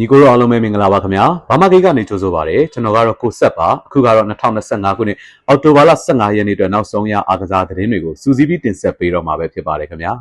ညီကိုတို့အားလုံးပဲမင်္ဂလာပါခင်ဗျာဘာမဂိတ်ကနေကြိုဆိုပါရစေကျွန်တော်ကတော့ကိုဆက်ပါအခုကတော့2025ခုနှစ်အောက်တိုဘာလ15ရက်နေ့အတွက်နောက်ဆုံးရအားကစားသတင်းတွေကိုစူးစီးပြီးတင်ဆက်ပေးတော့မှာပဲဖြစ်ပါတယ်ခင်ဗျာ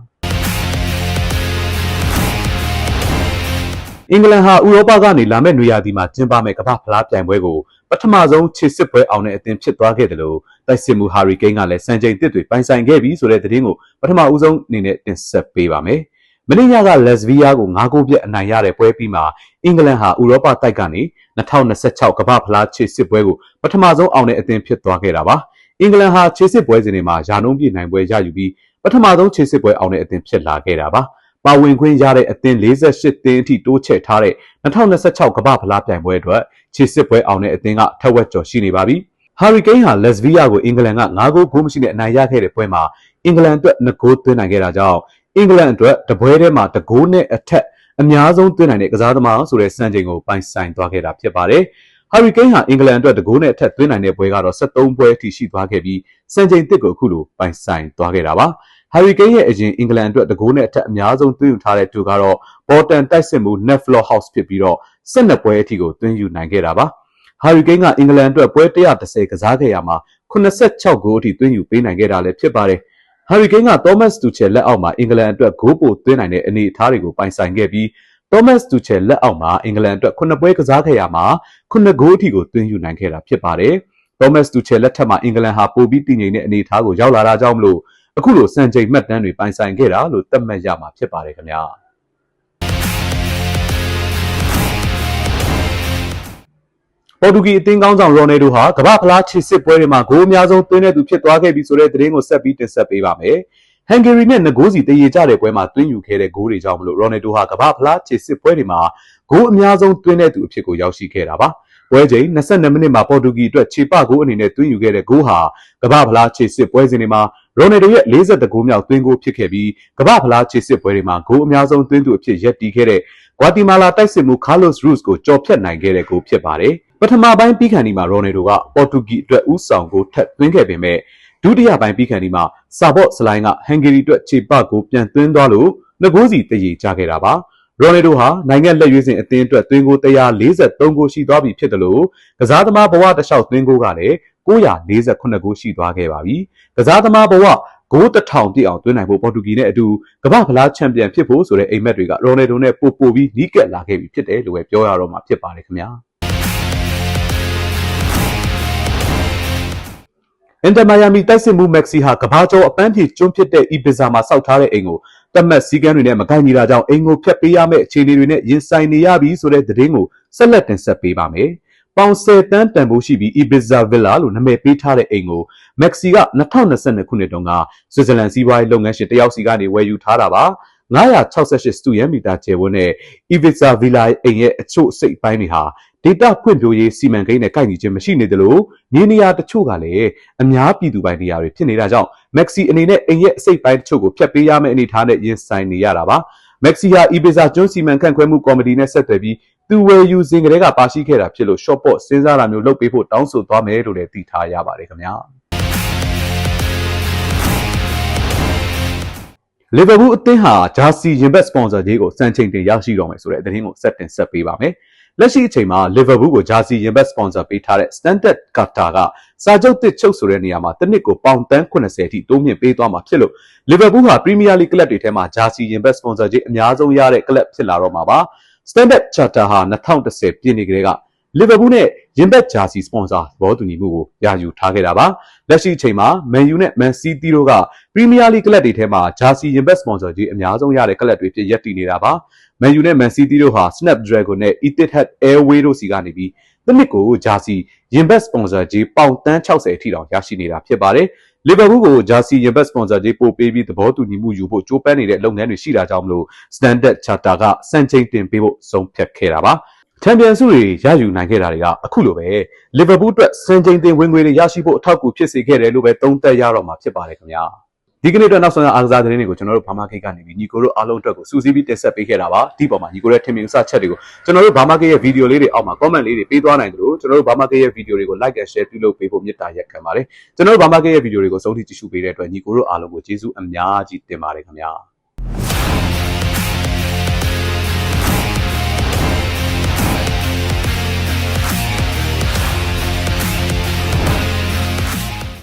အင်္ဂလန်ဟာဥရောပကနေလာမယ့်နွေရာသီမှာကျင်းပမယ့်ကမ္ဘာဖလားပြိုင်ပွဲကိုပထမဆုံးခြေစစ်ပွဲအောင်တဲ့အသင်းဖြစ်သွားခဲ့တယ်လို့တိုက်စစ်မှုဟာရီကိန်းကလည်းစံချိန်တစ်တွေပိုင်ဆိုင်ခဲ့ပြီဆိုတဲ့သတင်းကိုပထမဦးဆုံးအနေနဲ့တင်ဆက်ပေးပါမယ်။ မင်းညာကလက်စဗီးယားကို9ဂိုးပြတ်အနိုင်ရတဲ့ပွဲပြီးမှာအင်္ဂလန်ဟာဥရောပတိုက်ကနေ2026ကမ္ဘာဖလားခြေစစ်ပွဲကိုပထမဆုံးအောင်တဲ့အသင်းဖြစ်သွားခဲ့တာပါ။အင်္ဂလန်ဟာခြေစစ်ပွဲစဉ်တွေမှာယာနှုံးပြည့်နိုင်ပွဲရယူပြီးပထမဆုံးခြေစစ်ပွဲအောင်တဲ့အသင်းဖြစ်လာခဲ့တာပါ။ပါဝင်ခွင့်ရတဲ့အသင်း48သင်းအထိတိုးချဲ့ထားတဲ့2026ကမ္ဘာဖလားပြိုင်ပွဲအတွက်ခြေစစ်ပွဲအောင်တဲ့အသင်းကထက်ဝက်ကျော်ရှိနေပါပြီ။ဟာရီကိန်းဟာလက်စဗီးယာကိုအင်္ဂလန်က9ဂိုးဂိုးမရှိနဲ့အနိုင်ရခဲ့တဲ့ပွဲမှာအင်္ဂလန်အတွက်2ဂိုးသွင်းနိုင်ခဲ့တာကြောင့် အင်္ဂလန်အတွက်တပွဲထဲမှာတဂိုးနဲ့အထက်အများဆုံးသွင်းနိုင်တဲ့ကစားသမားဆိုတဲ့စံချိန်ကိုပိုင်ဆိုင်သွားခဲ့တာဖြစ်ပါတယ်။ဟာရီကိန်းဟာအင်္ဂလန်အတွက်တဂိုးနဲ့အထက်သွင်းနိုင်တဲ့ပွဲကတော့73ပွဲအထိရှိသွားခဲ့ပြီးစံချိန်တစ်ကိုအခုလိုပိုင်ဆိုင်သွားခဲ့တာပါ။ဟာရီကိန်းရဲ့အရင်အင်္ဂလန်အတွက်တကိုးနဲ့အထက်အများဆုံးသွင်းယူထားတဲ့သူကတော့ဘော်တန်တိုက်စစ်မှု Netflow House ဖြစ်ပြီးတော့12ပွဲအထိကိုသွင်းယူနိုင်ခဲ့တာပါ။ဟာရီကိန်းကအင်္ဂလန်အတွက်ပွဲ130ကစားခဲ့ရမှာ86ဂိုးအထိသွင်းယူပေးနိုင်ခဲ့တာလည်းဖြစ်ပါတယ်။ ဟာရီကိန်းကသောမတ်တူချယ်လက်အောက်မှာအင်္ဂလန်အတွက်ဂိုးပိုသွင်းနိုင်တဲ့အနေအထားတွေကိုပိုင်ဆိုင်ခဲ့ပြီးသောမတ်တူချယ်လက်အောက်မှာအင်္ဂလန်အတွက်9ပွဲကစားခဲ့ရမှာ9ဂိုးအထိကိုသွင်းယူနိုင်ခဲ့တာဖြစ်ပါတယ်။သောမတ်တူချယ်လက်ထက်မှာအင်္ဂလန်ဟာပိုပြီးတည်ငြိမ်တဲ့အနေအထားကိုရောက်လာတာကြောင့်မလို့အခုလိုစံချိန်မှတ်တမ်းတွေပိုင်ဆိုင်ခဲ့တာလို့သတ်မှတ်ရမှာဖြစ်ပါတယ်ခင်ဗျာ။ ပေါ်တူဂီအသင်းကောင်းဆောင်ရိုနယ်ဒိုဟာကမ္ဘာဖလားခြေစစ်ပွဲတွေမှာဂိုးအများဆုံးသွင်းတဲ့သူဖြစ်သွားခဲ့ပြီဆိုတဲ့သတင်းကိုဆက်ပြီးတင်ဆက်ပေးပါမယ်။ဟန်ဂေရီနဲ့ငကိုးစီတရေကြတဲ့ပွဲမှာသွင်းယူခဲ့တဲ့ဂိုးတွေကြောင့်မလို့ရိုနယ်ဒိုဟာကမ္ဘာဖလားခြေစစ်ပွဲတွေမှာဂိုးအများဆုံးသွင်းတဲ့သူအဖြစ်ကိုရောက်ရှိခဲ့တာပါ။ပွဲချိန်22မိနစ်မှာပေါ်တူဂီအတွက်ခြေပဂိုးအနေနဲ့သွင်းယူခဲ့တဲ့ဂိုးဟာကမ္ဘာဖလားခြေစစ်ပွဲစဉ်တွေမှာရိုနယ်ဒိုရဲ့40ဂိုးမြောက်သွင်းဂိုးဖြစ်ခဲ့ပြီးကမ္ဘာဖလားခြေစစ်ပွဲတွေမှာဂိုးအများဆုံးသွင်းသူအဖြစ်ရပ်တည်ခဲ့တဲ့ဂွာတီမာလာတိုက်စစ်မှုကားလော့စ်ရူးစ်ကိုကြော်ဖြတ်နိုင်ခဲ့တဲ့ဂိုးဖြစ်ပါတယ်။ ပထမပိုင်းပြီးခါနီမှာရိုနယ်ဒိုကပေါ်တူဂီအတွက်ဥဆောင်ကိုထပ်သွင်းခဲ့ပေမဲ့ဒုတိယပိုင်းပြီးခါနီမှာစာဘော့စလိုင်းကဟန်ဂေရီအတွက်ခြေပကိုပြန်သွင်းသွားလို့ငကိုးစီတရေကြခဲ့တာပါရိုနယ်ဒိုဟာနိုင်ငံလက်ရွေးစင်အသင်းအတွက်သွင်းကို143ဂိုးရှိသွားပြီဖြစ်တယ်လို့ကစားသမားဘဝတလျှောက်သွင်းကိုကလည်း948ဂိုးရှိသွားခဲ့ပါပြီကစားသမားဘဝဂိုးတစ်ထောင်ပြည့်အောင်သွင်းနိုင်ဖို့ပေါ်တူဂီနဲ့အတူကမ္ဘာဖလားချန်ပီယံဖြစ်ဖို့ဆိုတဲ့အိမ်မက်တွေကရိုနယ်ဒိုနဲ့ပို့ပို့ပြီးနီးကပ်လာခဲ့ပြီဖြစ်တယ်လို့ပဲပြောရတော့မှာဖြစ်ပါတယ်ခင်ဗျာ အင်တာမိုင်ယာမီတိုက်စစ်မှုမက်ဆီဟာကဘာကျော်အပန်းဖြေကျွန်းဖြစ်တဲ့ Ibiza မှာစောက်ထားတဲ့အိမ်ကိုတတ်မှတ်စည်းကမ်းတွေနဲ့မကိုက်ညီတာကြောင့်အိမ်ကိုဖျက်ပေးရမယ့်အခြေအနေတွေနဲ့ရင်ဆိုင်နေရပြီဆိုတဲ့သတင်းကိုဆက်လက်တင်ဆက်ပေးပါမယ်။ပေါင်10တန်းတန်ဖိုးရှိပြီး Ibiza Villa လို့နာမည်ပေးထားတဲ့အိမ်ကိုမက်ဆီက2022ခုနှစ်တုန်းကဆွစ်ဇာလန်စီးပွားရေးလုပ်ငန်းရှင်တယောက်စီကနေဝယ်ယူထားတာပါ968စတူယန်မီတာကျယ်ဝန်းတဲ့ Ibiza Villa အိမ်ရဲ့အချို့စိတ်ပိုင်းတွေဟာ ဒေတာဖွံ့ဖြိုးရေးစီမံကိန်းနဲ့ကိုက်ညီခြင်းမရှိနေသလိုမြေနေရာတချို့ကလည်းအများပြည်သူပိုင်းနေရာတွေဖြစ်နေတာကြောင့်မက်ဆီအနေနဲ့အိမ်ရဲ့အစိတ်ပိုင်းတချို့ကိုဖျက်ပေးရမယ့်အနေအထားနဲ့ရင်ဆိုင်နေရတာပါမက်ဆီဟာ Ibiza ကျွန်းစီမံခန့်ခွဲမှုကော်မတီနဲ့ဆက်သွယ်ပြီးသူဝယ်ယူစဉ်ကလေးကပါရှိခဲ့တာဖြစ်လို့ short pot စဉ်းစားတာမျိုးလုပ်ပေးဖို့တောင်းဆိုသွားမယ်လို့လည်းသိထားရပါတယ်ခင်ဗျာလီဗာပူးအသင်းဟာဂျာစီရင်ဘတ်စပွန်ဆာကြီးကိုစံချိန်တင်ရရှိတော့မယ်ဆိုတဲ့သတင်းကိုဆက်တင်ဆက်ပေးပါမယ်။ လက်ရှိအချိန်မှာ Liverpool ကိုဂျာစီရင်ဘတ်စပွန်ဆာပေးထားတဲ့ Standard Charter ကစာချုပ်တစ်ချုပ်ဆိုတဲ့နေရာမှာတစ်နှစ်ကိုပေါင်တန်း80အထိတိုးမြင့်ပေးသွားမှာဖြစ်လို့ Liverpool ဟာ Premier League ကလပ်တွေထဲမှာဂျာစီရင်ဘတ်စပွန်ဆာကြီးအများဆုံးရတဲ့ကလပ်ဖြစ်လာတော့မှာပါ Standard Charter ဟာ2010ပြည့်နှစ်ကလေးက လီဗာပူးနဲ့ရင်ဘတ်ဂျာစီစပွန်ဆာသဘောတူညီမှုကိုရယူထားခဲ့တာပါလက်ရှိအချိန်မှာမန်ယူနဲ့မန်စီးတီးတို့ကပရီးမီးယားလိကလပ်တွေထဲမှာဂျာစီရင်ဘတ်စပွန်ဆာကြီးအများဆုံးရတဲ့ကလပ်တွေဖြစ်ရပ်တည်နေတာပါမန်ယူနဲ့မန်စီးတီးတို့ဟာ Snapdragon နဲ့ Etihad Airways တို့စီကနေပြီးတနစ်ကိုဂျာစီရင်ဘတ်စပွန်ဆာကြီးပေါင်တန်း60အထိတောင်ရရှိနေတာဖြစ်ပါတယ်လီဗာပူးကိုဂျာစီရင်ဘတ်စပွန်ဆာကြီးပို့ပေးပြီးသဘောတူညီမှုယူဖို့ကြိုးပမ်းနေတဲ့လုပ်ငန်းတွေရှိတာကြောင့်မလို့ Standard Charter ကစံချိန်တင်ပေးဖို့ဆုံးဖြတ်ခဲ့တာပါ ချန်ပီယံဆုတွေရယူနိုင်ခဲ့တာတွေကအခုလိုပဲလီဗာပူးအတွက်စံချိန်တင်ဝင်ငွေတွေရရှိဖို့အထောက်အကူဖြစ်စေခဲ့တယ်လို့ပဲသုံးသပ်ရတော့မှာဖြစ်ပါတယ်ခင်ဗျာဒီကနေ့အတွက်နောက်ဆုံးအားကစားသတင်းတွေကိုကျွန်တော်တို့ဘာမာကိတ်ကနေပြီးညီကိုတို့အားလုံးအတွက်ကိုစူးစီးပြီးတင်ဆက်ပေးခဲ့တာပါဒီပေါ်မှာညီကိုရဲ့ထင်မြင်စချက်တွေကိုကျွန်တော်တို့ဘာမာကိတ်ရဲ့ဗီဒီယိုလေးတွေအောက်မှာ comment လေးတွေပေးသွားနိုင်တယ်လို့ကျွန်တော်တို့ဘာမာကိတ်ရဲ့ဗီဒီယိုတွေကို like and share ပြုလုပ်ပေးဖို့မေတ္တာရက်ခံပါတယ်ကျွန်တော်တို့ဘာမာကိတ်ရဲ့ဗီဒီယိုတွေကိုစုံထိကြည့်ရှုပေးတဲ့အတွက်ညီကိုတို့အားလုံးကိုကျေးဇူးအများကြီးတင်ပါတယ်ခင်ဗျာ